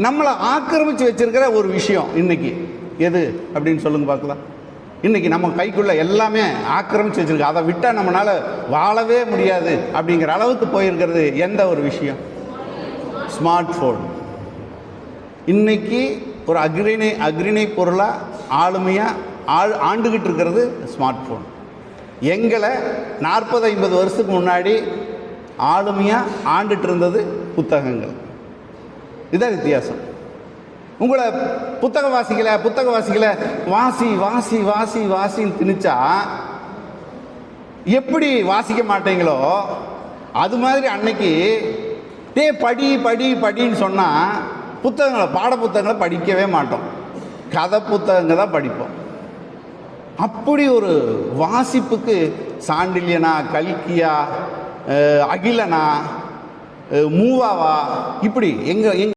நம்மளை ஆக்கிரமிச்சு வச்சிருக்கிற ஒரு விஷயம் இன்னைக்கு. எது? அப்படின்னு சொல்லுங்க பார்க்கலாம். இன்னைக்கு நம்ம கைக்குள்ள எல்லாமே ஆக்கிரமித்து வச்சுருக்கு. அதை விட்டால் நம்மளால் வாழவே முடியாது அப்படிங்கிற அளவுக்கு போயிருக்கிறது எந்த ஒரு விஷயம்? ஸ்மார்ட் ஃபோன் இன்னைக்கு ஒரு அக்ரிணை அக்ரிணை பொருளாக ஆளுமையாக ஆள் ஆண்டுகிட்டு இருக்கிறது ஸ்மார்ட் ஃபோன் எங்களை நாற்பது ஐம்பது வருஷத்துக்கு முன்னாடி ஆளுமையாக ஆண்டுட்டு இருந்தது புத்தகங்கள். இதுதான் வித்தியாசம். உங்களை புத்தகம் வாசிக்கல புத்தகம் வாசிக்கல வாசி வாசி வாசி வாசின்னு திணிச்சா எப்படி வாசிக்க மாட்டீங்களோ அது மாதிரி அன்னைக்கு டே படி படி படின்னு சொன்னால் புத்தகங்களை பாட புத்தகங்களை படிக்கவே மாட்டோம். கதை புத்தகங்கள் தான் படிப்போம். அப்படி ஒரு வாசிப்புக்கு சாண்டில்யனா கல்கியா அகிலனா மூவாவா இப்படி எங்கள் எங்கள்